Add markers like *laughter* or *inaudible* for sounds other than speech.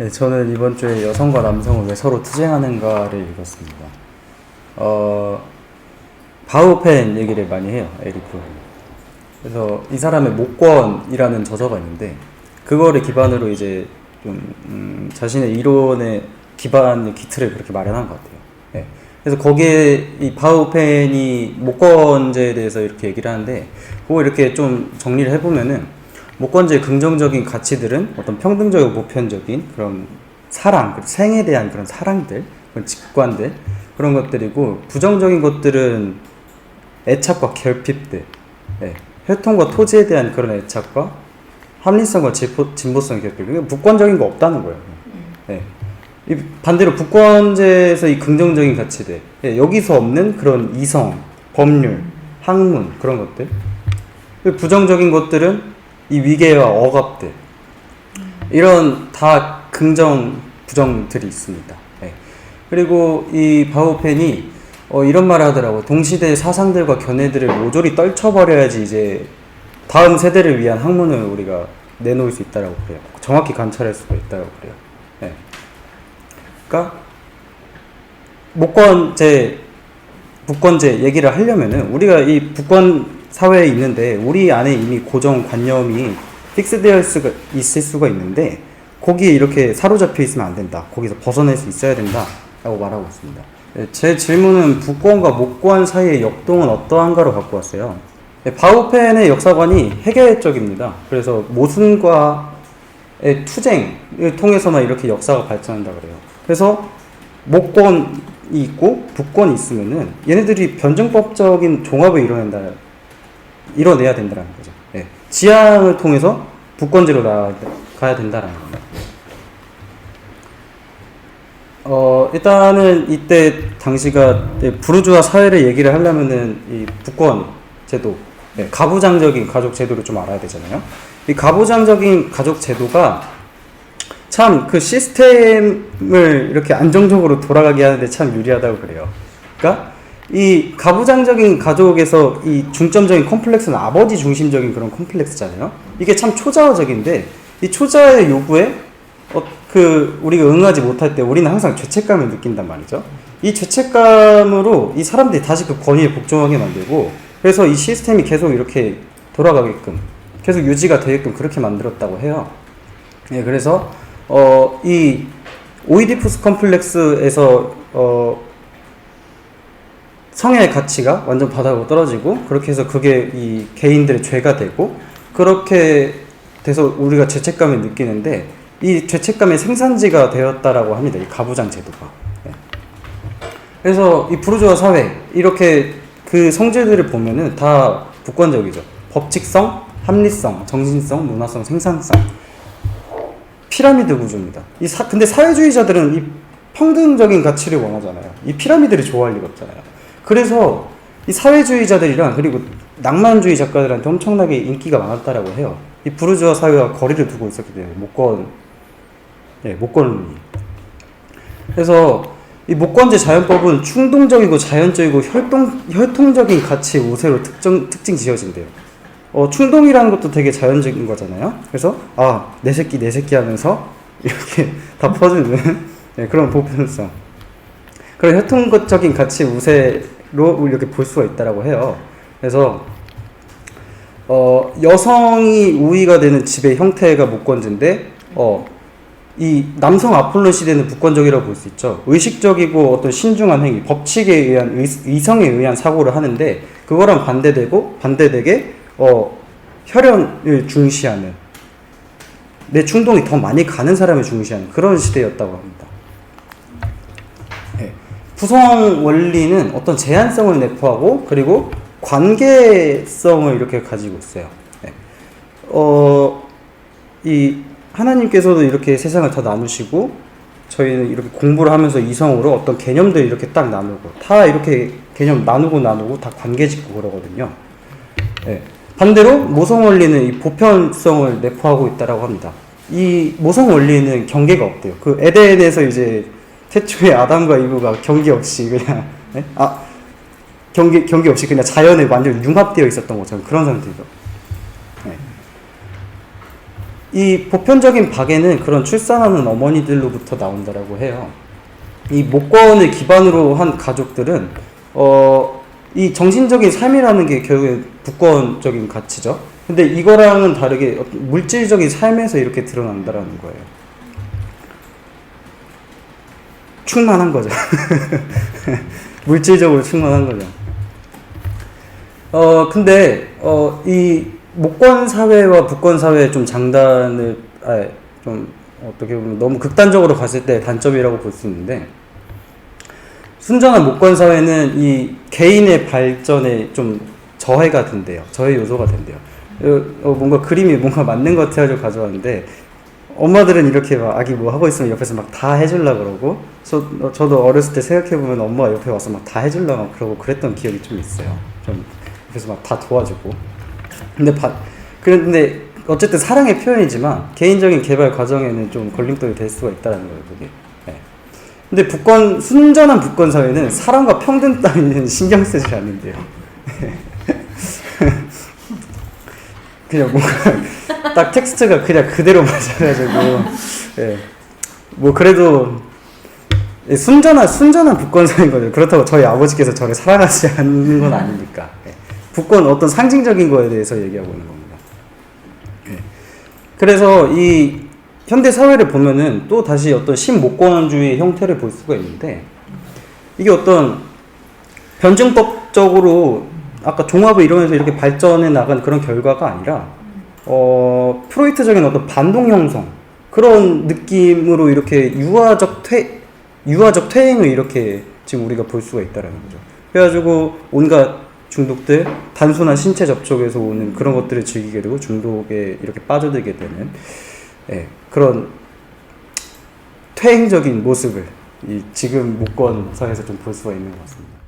네, 저는 이번 주에 여성과 남성을 왜 서로 투쟁하는가를 읽었습니다. 어, 바우펜 얘기를 많이 해요, 에리프. 그래서 이 사람의 목권이라는 저서가 있는데, 그거를 기반으로 이제 좀, 음, 자신의 이론의 기반 기틀을 그렇게 마련한 것 같아요. 네. 그래서 거기에 이 바우펜이 목권제에 대해서 이렇게 얘기를 하는데, 그거 이렇게 좀 정리를 해보면은, 목권제의 긍정적인 가치들은 어떤 평등적이고 보편적인 그런 사랑, 생에 대한 그런 사랑들, 그런 직관들, 그런 것들이고, 부정적인 것들은 애착과 결핍들, 예, 혈통과 토지에 대한 그런 애착과 합리성과 진보, 진보성의 결핍, 이게 북권적인 거 없다는 거예요. 예. 이 반대로 북권제에서 이 긍정적인 가치들, 예, 여기서 없는 그런 이성, 법률, 학문, 그런 것들, 부정적인 것들은 이 위계와 억압들 이런 다 긍정 부정들이 있습니다. 예. 그리고 이 바우펜이 어, 이런 말을 하더라고. 동시대의 사상들과 견해들을 모조리 떨쳐버려야지 이제 다음 세대를 위한 학문을 우리가 내놓을 수 있다라고 그래요. 정확히 관찰할 수가 있다고 그래요. 예. 그러니까 목권제, 북권제 얘기를 하려면은 우리가 이 북권 사회에 있는데 우리 안에 이미 고정관념이 픽스되어 수가 있을 수가 있는데 거기에 이렇게 사로잡혀 있으면 안 된다. 거기서 벗어날 수 있어야 된다 라고 말하고 있습니다. 예, 제 질문은 북권과 목권 사이의 역동은 어떠한가로 갖고 왔어요. 예, 바우펜의 역사관이 해결적입니다. 그래서 모순과의 투쟁을 통해서만 이렇게 역사가 발전한다 그래요. 그래서 목권이 있고 북권이 있으면은 얘네들이 변증법적인 종합을 이뤄낸다 이뤄내야 된다는 거죠. 예. 지향을 통해서 북권제로 나가야 된다라는 겁니다. 어, 일단은 이때 당시가 예, 부르주아 사회를 얘기를 하려면은 이 북권 제도, 예, 가부장적인 가족 제도를 좀 알아야 되잖아요. 이 가부장적인 가족 제도가 참 그 시스템을 이렇게 안정적으로 돌아가게 하는데 참 유리하다고 그래요. 그러니까 이 가부장적인 가족에서 이 중점적인 컴플렉스는 아버지 중심적인 그런 컴플렉스잖아요. 이게 참 초자화적인데 이 초자의 요구에 어, 그 우리가 응하지 못할 때 우리는 항상 죄책감을 느낀단 말이죠. 이 죄책감으로 이 사람들이 다시 그 권위에 복종하게 만들고 그래서 이 시스템이 계속 이렇게 돌아가게끔 계속 유지가 되게끔 그렇게 만들었다고 해요. 예, 그래서 어, 이 오이디푸스 컴플렉스에서 어, 성의 가치가 완전 바닥으로 떨어지고 그렇게 해서 그게 이 개인들의 죄가 되고 그렇게 돼서 우리가 죄책감을 느끼는데 이 죄책감의 생산지가 되었다라고 합니다. 이 가부장 제도가. 네. 그래서 이 부르주아 사회 이렇게 그 성질들을 보면은 다 북권적이죠. 법칙성, 합리성, 정신성, 문화성, 생산성. 피라미드 구조입니다. 이 사, 근데 사회주의자들은 이 평등적인 가치를 원하잖아요. 이 피라미드를 좋아할 리가 없잖아요. 그래서 이 사회주의자들이랑 그리고 낭만주의 작가들한테 엄청나게 인기가 많았다라고 해요. 이 부르주아 사회와 거리를 두고 있었기 때문에 목권, 예, 목권론이. 그래서 이 목권제 자연법은 충동적이고 자연적이고 혈통, 혈통적인 가치 우세로 특정, 특징 지어진대요. 어, 충동이라는 것도 되게 자연적인 거잖아요. 그래서, 아, 내 새끼, 내 새끼 하면서 *laughs* 이렇게 다 퍼주는 *laughs* 네, 그런 보편성. 그런 혈통적인 가치 우세로 이렇게 볼 수가 있다라고 해요. 그래서, 어, 여성이 우위가 되는 집의 형태가 목권제인데, 어, 이 남성 아폴론 시대는 북권적이라고 볼 수 있죠. 의식적이고 어떤 신중한 행위, 법칙에 의한 의, 이성에 의한 사고를 하는데 그거랑 반대되고 반대되게 어, 혈연을 중시하는 내 충동이 더 많이 가는 사람을 중시하는 그런 시대였다고 합니다. 네. 구성 원리는 어떤 제한성을 내포하고 그리고 관계성을 이렇게 가지고 있어요. 네. 어, 이 하나님께서도 이렇게 세상을 다 나누시고 저희는 이렇게 공부를 하면서 이성으로 어떤 개념들 이렇게 딱 나누고 다 이렇게 개념 나누고 나누고 다 관계 짓고 그러거든요. 네. 반대로 모성 원리는 이 보편성을 내포하고 있다라고 합니다. 이 모성 원리는 경계가 없대요. 그 에덴에서 이제 태초에 아담과 이브가 경계 없이 그냥 네? *laughs* 아 경계 경계 없이 그냥 자연에 완전 융합되어 있었던 것처럼 그런 상태죠. 네. 이 보편적인 박애는 그런 출산하는 어머니들로부터 나온다라고 해요. 이 목권을 기반으로 한 가족들은 어, 이 정신적인 삶이라는 게 결국에 부권적인 가치죠. 근데 이거랑은 다르게 물질적인 삶에서 이렇게 드러난다라는 거예요. 충만한 거죠. *laughs* 물질적으로 충만한 거죠. 어, 근데, 어, 이 목권 사회와 부권 사회의 좀 장단을, 아, 좀, 어떻게 보면 너무 극단적으로 봤을 때 단점이라고 볼 수 있는데, 순전한 목권 사회는 이 개인의 발전에 좀 저해가 된대요. 저해 요소가 된대요. 어, 어, 뭔가 그림이 뭔가 맞는 것 같아가지고 가져왔는데, 엄마들은 이렇게 막 아기 뭐 하고 있으면 옆에서 막 다 해주려 그러고 저, 어, 저도 어렸을 때 생각해보면 엄마가 옆에 와서 막 다 해주려 막 그러고 그랬던 기억이 좀 있어요 좀 옆에서 막 다 도와주고 근데 바, 그런데 어쨌든 사랑의 표현이지만 개인적인 개발 과정에는 좀 걸림돌이 될 수가 있다는 거예요 그게 네. 근데 북권 순전한 북권 사회는 사랑과 평등 따위는 신경 쓰지 않는데요 *laughs* 그냥 뭔가 딱 텍스트가 그냥 그대로 맞아가지고 예. 뭐 그래도 예, 순전한 순전한 북권사인 거죠. 그렇다고 저희 아버지께서 저를 사랑하지 않는 건 아니니까. 예. 북권 어떤 상징적인 거에 대해서 얘기하고 있는 겁니다. 예. 그래서 이 현대 사회를 보면은 또 다시 어떤 신목권주의 형태를 볼 수가 있는데 이게 어떤 변증법적으로 아까 종합을 이루면서 이렇게 발전해 나간 그런 결과가 아니라 어 프로이트적인 어떤 반동 형성 그런 느낌으로 이렇게 유아적 퇴 유아적 퇴행을 이렇게 지금 우리가 볼 수가 있다라는 거죠. 그래가지고 온갖 중독들 단순한 신체 접촉에서 오는 그런 것들을 즐기게 되고 중독에 이렇게 빠져들게 되는 예, 그런 퇴행적인 모습을 이 지금 목권 사회에서 좀 볼 수가 있는 것 같습니다.